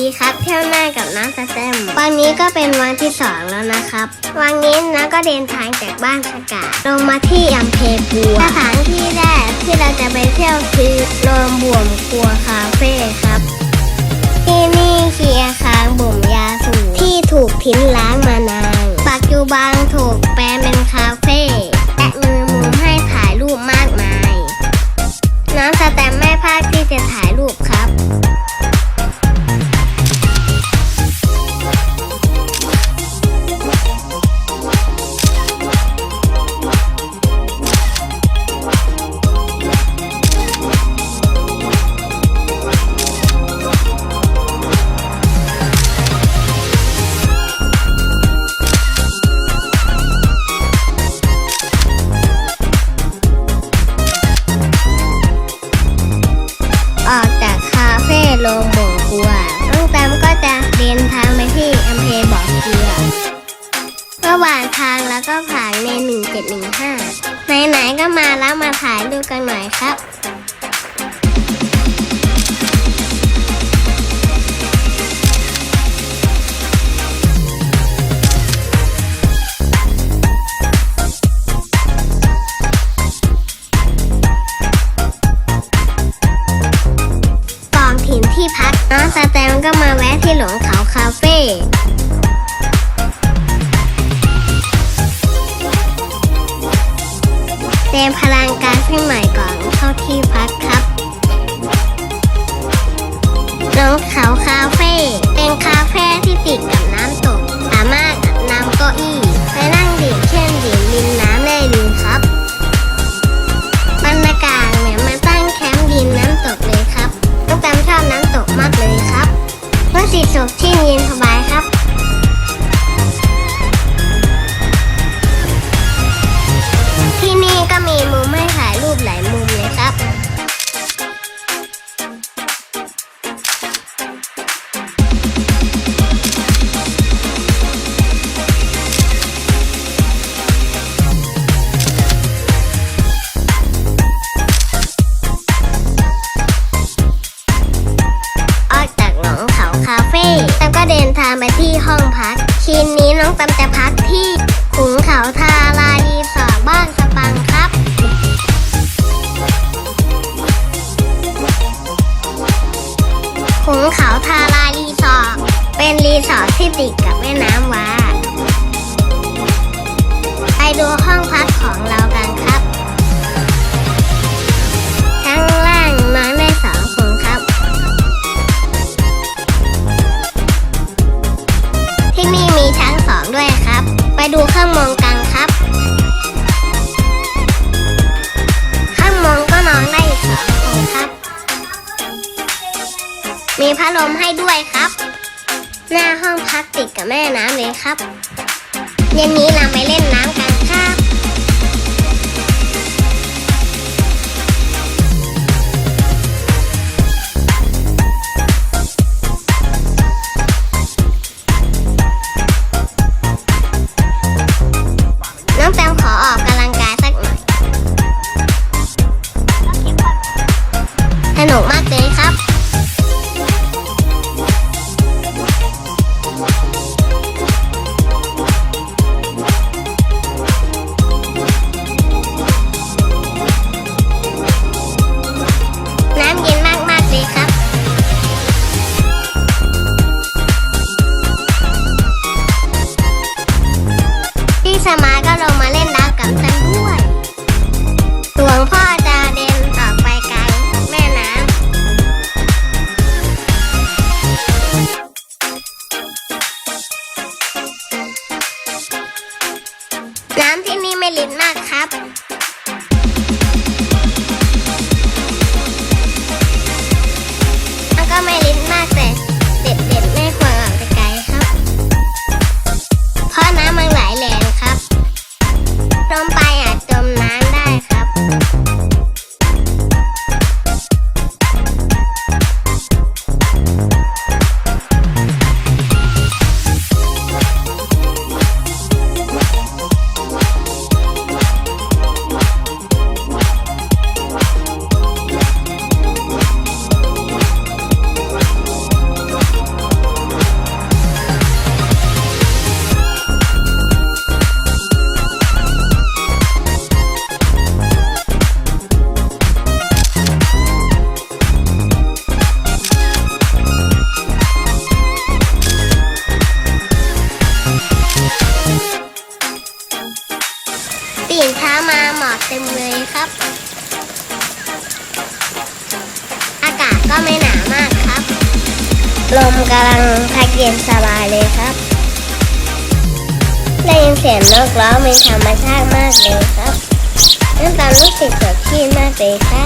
ดีครับเที่ยวหน้ากับน้องสแตมวันนี้ก็เป็นวันที่สองแล้วนะครับ วันนี้นะก็เดินทางจากบ้านสกาลงมาที่อำเภอปัวสถานที่แรกที่เราจะไปเที่ยวคือโรงบ่วมครัวคาเฟ่ครับ ที่นี่คืออาคารบ่มยาสูบที่ถูกทิ้งร้างมานานปัจจุบันถูกแปลงเป็นคาเฟ่ ทางแล้วก็ผ่านใน 1715 ไหนๆก็มาแล้วมาถ่ายรูกันหน่อยครับก่อนถึงที่พักน้องสแตมก็มาแวะที่หลวงเขาคาเฟ่ เต็มพลังการขึ้นใหม่ก่อนเข้าที่พักครับหลงเขาคาเฟ่เป็นคาเฟ่ที่ติดกับน้ำตก สามารถนำเก้าอี้ไปนั่งดื่มเช่นดื่มริมน้ำได้เลยครับบรรยากาศเหมือนมาตั้งแคมป์ริมน้ำตกเลยครับน้องแตมชอบน้ำตกมากเลยครับเมื่อสีสบที่เย็นสบายครับ ครับไปดูข้างมองกันครับ ข้างมองก็นอนได้อีกสองคนครับ มีพัดลมให้ด้วยครับ หน้าห้องพักติดกับแม่น้ำเลยครับ เย็นนี้เราไปเล่นน้ำกัน นุกมาก น้ำที่นี่ไม่ลิ้นมากครับ อากาศก็ไม่หนาวมากครับ ลมกำลังพัดเย็นสบายเลยครับ ได้ยินเสียงนกร้องมีธรรมชาติมากเลยครับนั่นตอนรู้สึกสดชื่นมากเลยครับ